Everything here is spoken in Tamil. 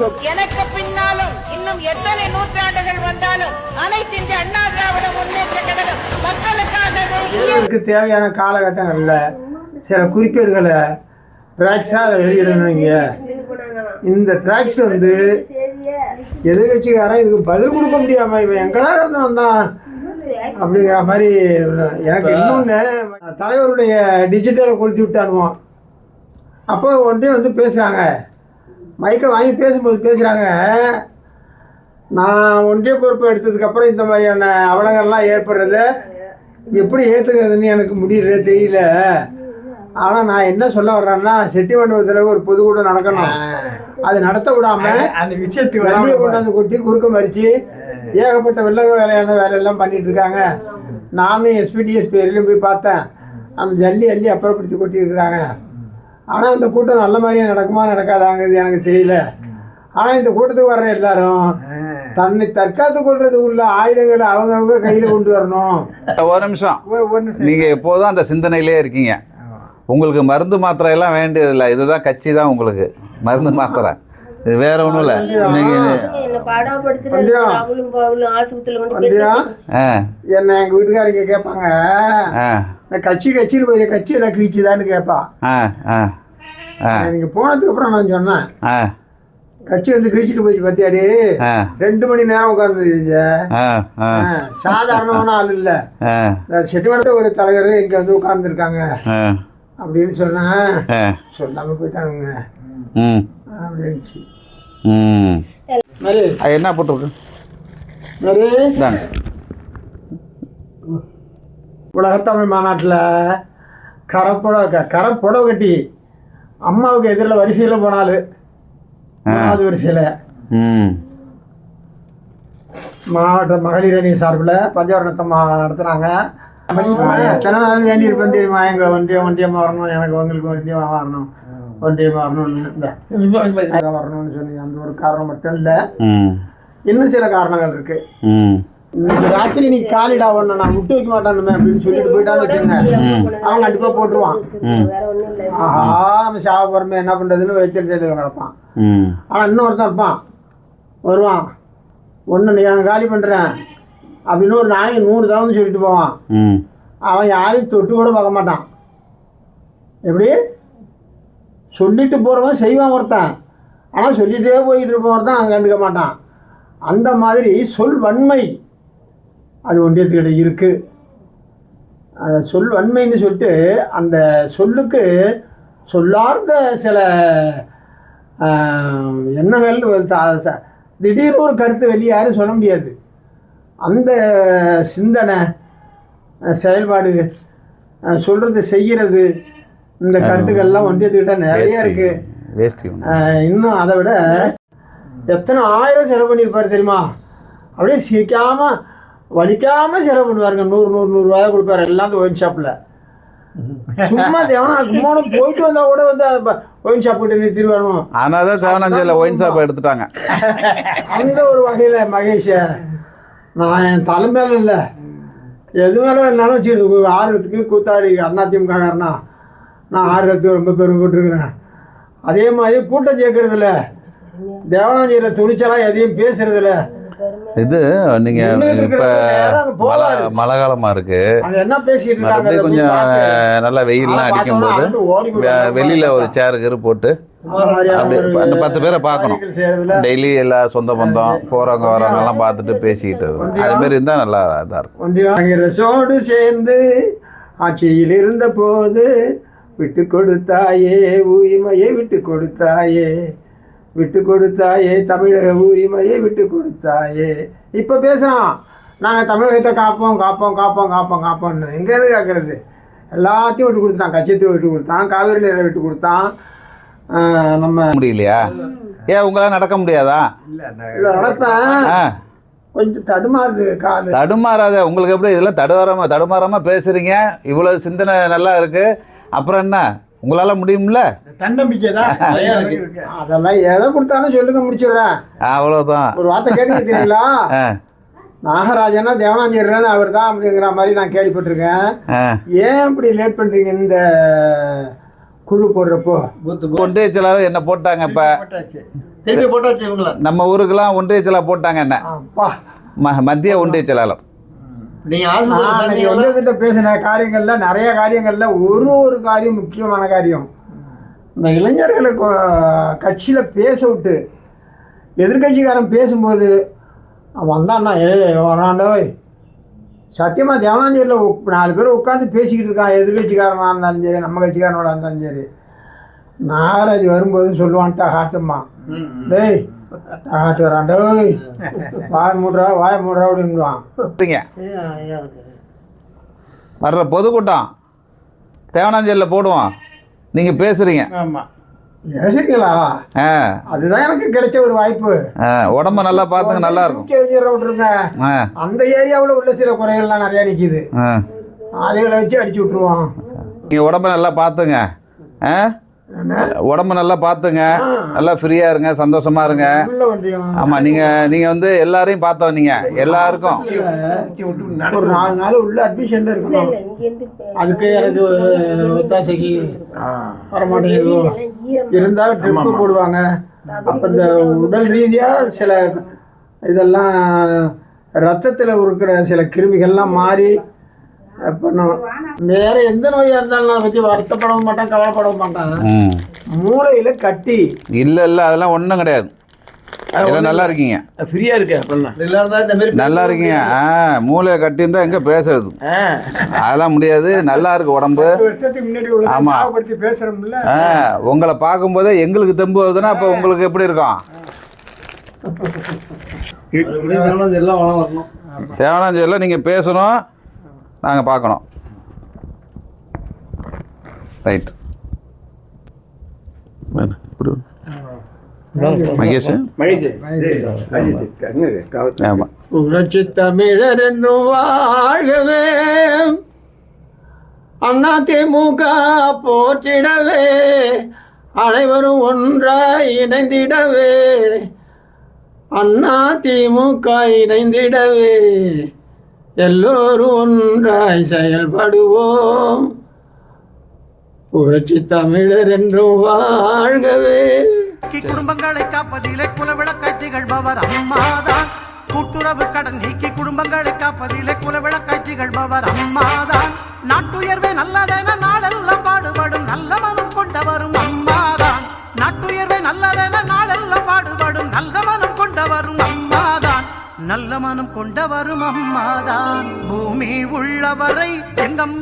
இருக்கும். எனக்கு பின்னாலும் இன்னும் எத்தனை நூற்றாண்டுகள் வந்தாலும் அனைத்து இந்திய அண்ணா திராவிட முன்னேற்ற கழகம் மக்களுக்காக தேவையான காலகட்டங்களில் சில குறிப்பேடுகளை ட்ராக்ஸாக அதை வெளியிடணும் இங்கே இந்த ட்ராக்ஸ் வந்து எதிர்கட்சிக்காரன் இதுக்கு பதில் கொடுக்க முடியாம இவன் எங்கடா இருந்து வந்தான்? அப்படிங்கிற மாதிரி எனக்கு இன்னொன்று தலைவருடைய டிஜிட்டலை கொளுத்தி விட்டானுவோம் அப்போ ஒன்றே வந்து பேசுகிறாங்க மைக்கை வாங்கி பேசும்போது பேசுகிறாங்க நான் ஒன்றிய பொறுப்பு எடுத்ததுக்கப்புறம் இந்த மாதிரியான அவலங்கள்லாம் ஏற்படுறத எப்படி ஏற்றுக்கிறதுன்னு எனக்கு முடியல தெரியல. ஆனால் நான் என்ன சொல்ல வர்றேன்னா செட்டி மண்டபத்தில் ஒரு பொதுக்கூட்டம் நடக்கணும். அது நடத்த விடாம அந்த விஷயத்துக்கு வெளியே கொண்டாந்து கொட்டி குறுக்க மறிச்சு ஏகப்பட்ட வெள்ள வேலையான வேலையெல்லாம் பண்ணிட்டு இருக்காங்க. நானும் எஸ்பிடிஎஸ் பேர்லையும் போய் பார்த்தேன். அந்த ஜல்லி அள்ளி அப்புறப்படுத்தி கொட்டி இருக்கிறாங்க ஆனால் இந்த கூட்டம் நல்ல மாதிரியே நடக்குமா நடக்காதாங்கிறது எனக்கு தெரியல. ஆனால் இந்த கூட்டத்துக்கு வர்ற எல்லாரும் தன்னை தற்காத்து கொள்றதுக்குள்ள ஆயுதங்களை அவங்கவுங்க கையில் கொண்டு வரணும். ஒரு நிமிஷம். ஒ- ஒரு நிமிஷம். நீங்க எப்போதும் அந்த சிந்தனையிலே இருக்கீங்க. உங்களுக்கு மருந்து மாத்திரை எல்லாம் வேண்டியதில்லை. இதுதான் கட்சி தான் உங்களுக்கு. மருந்து மாத்திரை. இது வேற ஒன்றும் இல்லை. நீங்க என்ன எங்கள் வீட்டுக்காரங்க கேட்பாங்க. இந்த கட்சி கட்சியில் கிழிச்சுதான்னு கேட்பா. ஆ ஆ ஆ. நீங்கள் போனதுக்கு அப்புறம் நான் சொன்னேன். கட்சி வந்து கிழிச்சிட்டு போச்சு பத்தியாடி? ரெண்டு மணி நேரம் ஆ சாதாரணமான ஆள் இல்லை. செட்டிமன்ற ஒரு தலைவர் இங்கே வந்து உட்கார்ந்துருக்காங்க. அப்படின்னு சொன்னேன் ஆ. சொல்லாமல் போயிட்டாங்க அது என்ன போட்டிருக்கு இந்தாங்க. உலகத்தமிழ் மாநாட்டில் கரப்புடவை க கரப்புடவை கட்டி அம்மாவுக்கு எதிரில் வரிசையில் போனாலு மூணாவது வரிசையில். ம். மாவட்ட மகளிர் அணி சார்பில் பஞ்சவரணத்தம்மா நடத்துனாங்க. எத்தனை நாள் வேண்டியிருப்பேன் தெரியுமா? எங்கள் ஒன்றியம் ஒன்றியமாக வரணும் எனக்கு உங்களுக்கு ஒன்றியமாக வரணும். ஒன்றியமாக வரணும்னு வரணும்னு சொல்லி அந்த ஒரு காரணம் மட்டும் இல்லை ம் இன்னும் சில காரணங்கள் இன்னைக்கு ராத்திரி நீ காலிடா ஒன்று நான் விட்டு வைக்க மாட்டானுமே அப்படின்னு சொல்லிட்டு போயிட்டான்னு வச்சுக்கோங்க அவன் கண்டிப்பாக போட்டுருவான் வேற ஒண்ணும் இல்ல ஆஹா நம்ம சாவ போகிறோமே என்ன பண்ணுறதுன்னு வச்சு கிடப்பான் ம் ஆனால் இன்னொருத்தன் இருப்பான் வருவான் ஒன்று நீ நான் காலி பண்ணுறேன் அப்படின்னு ஒரு நாளைக்கு நூறு தடவை சொல்லிட்டு போவான் ம் அவன் யாரையும் தொட்டு கூட பார்க்க மாட்டான் எப்படி சொல்லிட்டு போகிறவன் செய்வான் ஒருத்தன். ஆனால் சொல்லிகிட்டே போயிட்டு இருப்பவன் தான் கண்டுக்க மாட்டான். அந்த மாதிரி சொல் வன்மை அது ஒன்றியத்துக்கிட்ட இருக்குது அந்த சொல் வன்மைன்னு சொல்லிட்டு அந்த சொல்லுக்கு சொல்லார்ந்த சில எண்ணங்கள் ஒரு ச- திடீர்னு ஒரு கருத்து வெளியே யாரும் சொல்ல முடியாது. அந்த சிந்தனை செயல்பாடு சொல்கிறது செய்கிறது இந்த கருத்துக்கள்லாம் ஒன்றியத்துக்கிட்ட நிறைய இருக்கு. இன்னும் அதை விட எத்தனை ஆயிரம் செலவு பண்ணியிருப்பாரு தெரியுமா? அப்படியே சிரிக்காம வலிக்காம செலவு பண்ணுவாருங்க. நூறு நூறு நூறு ரூபாய் கொடுப்பாரு அந்த ஒயின் ஷாப்பில் சும்மா தேவனா கும்போன போயிட்டு வந்தா கூட வந்து ஒயின் ஷாப் கிட்ட நிறுத்திட்டு வரணும் ஆனால் தான் தேவனாஞ்சியில் ஒயின் ஷாப் எடுத்துட்டாங்க. அந்த ஒரு வகையில் மகேஷ நான் என் தலை மேல இல்லை. எது மேலே இருந்தாலும் வச்சுக்கிட்டு ஆடுறதுக்கு கூத்தாடி அதிமுககாரனா நான் ஆடுறதுக்கு ரொம்ப பெருமைப்பட்டுருக்கிறேன். அதே மாதிரி கூட்டம் சேர்க்கறதில்ல தேவனாஞ்சியில் துணிச்சலாக எதையும் பேசுறதில்ல இது நீங்க இப்ப மழை காலமா இருக்கு. மறுபடியும் கொஞ்சம் நல்லா வெயில்லாம் அடிக்கும்போது வெ- வெளியில ஒரு சேர் கீறு போட்டு அந்த பத்து பேரை பார்க்கணும். டெய்லி எல்லா சொந்த பந்தம் போறவங்க வரவங்க எல்லாம் பார்த்துட்டு பேசிக்கிட்டு இருக்கணும். அது மாதிரி இருந்தா நல்லா இதா இருக்கும். சேர்ந்து ஆட்சியில் இருந்த போது விட்டு கொடுத்தாயே உரிமையை விட்டு கொடுத்தாயே. விட்டு கொடுத்தாயே தமிழக உரிமையை விட்டு கொடுத்தாயே. இப்போ பேசுகிறான் நாங்கள் தமிழகத்தை காப்போம் காப்போம் காப்போம் காப்போம் காப்போம்னு. எங்கேருந்து கேட்குறது எல்லாத்தையும் விட்டு கொடுத்தான் கட்சியத்தையும் விட்டு கொடுத்தான். காவிரி நீரை விட்டு கொடுத்தான். நம்ம முடியலையா? ஏன் உங்களால நடக்க முடியாதா? இல்லை நடப்பேன். கொஞ்சம் தடுமாறுது காலு. தடுமாறாத உங்களுக்கு எப்படி இதெல்லாம் தடுமாறாம தடுமாறாம பேசுறீங்க? இவ்வளவு சிந்தனை நல்லா இருக்கு. அப்புறம் என்ன? உங்களால முடியும்ல? தன்னம்பிக்கை தான் அதெல்லாம் எதை கொடுத்தாலும் சொல்லுங்க முடிச்சிடுறேன். அவ்வளவுதான். ஒரு வார்த்தை கேட்டுக்கிறீங்களா? நாகராஜனா தேவனாஞ்சேரின்னு அவர் தான் அப்படிங்கிற மாதிரி நான் கேள்விப்பட்டிருக்கேன். ஏன் இப்படி லேட் பண்ணுறீங்க இந்த குழு போடுறப்போ? ஒன்றிய செலவு என்ன போட்டாங்க இப்ப? போட்டாச்சு. திருப்பி போட்டாச்சு இவங்கள. நம்ம ஊருக்கெல்லாம் ஒன்றிய செயலாளர் போட்டாங்க என்ன? அப்பா. ம- மத்திய ஒன்றிய செயலாளர். நீங்க ஒன்றியத்திட்ட பேசின காரியங்கள்ல நிறைய காரியங்கள்ல ஒரு ஒரு காரியம் முக்கியமான காரியம். இந்த இளைஞர்களுக்கு அஹ், கட்சியில பேச விட்டு எதிர்கட்சிக்காரன் பேசும்போது வந்தான்னா ஏ வராண்டோய் சத்தியமா தேவனாஞ்சேரியில் நாலு பேர் உட்காந்து பேசிக்கிட்டு இருக்கான் எதிர்கட்சிக்காரனாக இருந்தாலும் சரி நம்ம கட்சிக்காரனோட இருந்தாலும் சரி. நாகராஜ் வரும்போது சொல்லுவான்ட்டா ஹாட்டுமா டேய் ஹாட்டு வராண்டோய் வாய மூடுறா வாய மூடுறா அப்படின்னுவான். சரிங்க வர்ற பொதுக்கூட்டம். தேவனாஞ்சலில் போடுவோம். நீங்கள் பேசுகிறீங்க ஆமா. பேசுறீங்களா ஆ. அதுதான் எனக்கு கிடைச்ச ஒரு வாய்ப்பு. உடம்ப நல்லா பார்த்துங்க நல்லா இருக்கும். விட்டுருங்க. அந்த ஏரியாவில் உள்ள சில குறைகள்லாம் நிறையா நிற்கிது அதுகளை வச்சு அடிச்சு விட்டுருவோம். நீங்கள் உடம்ப நல்லா பார்த்துங்க ஆ? உடம்ப நல்லா பார்த்துங்க. நல்லா ஃப்ரீயாக இருங்க சந்தோஷமா இருங்க. ஆமாம் நீங்கள் நீங்கள் வந்து எல்லாரையும் பார்த்தோம் நீங்கள் எல்லாருக்கும். ஒரு நாலு நாள் உள்ள அட்மிஷன்ல இருக்கணும். அதுக்கு எனக்கு ஒத்தாசைக்கு வரமாட்டேங்குது இருந்தா ட்ரிப்பு போடுவாங்க. அப்போ இந்த உடல் ரீதியாக சில இதெல்லாம் ரத்தத்தில் இருக்கிற சில கிருமிகள்லாம் மாறி பண்ணும் வேற எந்த நோயாக இருந்தாலும் நான் பற்றி வருத்தப்படவும் மாட்டேன் கவலைப்படவும் மாட்டேன். மூளையில் கட்டி. இல்லை இல்லை அதெல்லாம் ஒன்றும் கிடையாது. நல்லா இருக்கீங்க. ஃப்ரீயா இருக்கு நல்லா இருந்தா இருக்கீங்க. ஆ மூளையை கட்டியிருந்தா எங்கே பேசுறது? அதெல்லாம் முடியாது. நல்லா இருக்கு உடம்பு. ஆமா. உங்களை பார்க்கும்போதே எங்களுக்கு தெம்பு வருதுன்னா அப்போ உங்களுக்கு எப்படி இருக்கும்? எல்லாம் வளம் வரணும் தேவனாஞ்சலில் நீங்கள் பேசணும். நாங்கள் பார்க்கணும். ரைட் மகேஷ். புரட்சி தமிழர் என்னும் வாழ்கவே. அண்ணா திமுக போற்றிடவே. அனைவரும் ஒன்றாய் இணைந்திடவே. அண்ணா திமுக இணைந்திடவே. எல்லோரும் ஒன்றாய் செயல்படுவோம். புரட்சி தமிழர் என்றும் வாழ்கவே. குடும்பங்களை காப்பதிலே குலவிளக்காய் திகழ்பவர் அம்மாதான். கூட்டுறவு கடன் நீக்கி குடும்பங்களை காப்பதிலே குலவிளக்காய் திகழ்பவர் அம்மாதான். நாட்டுயர்வே நல்லா மனம்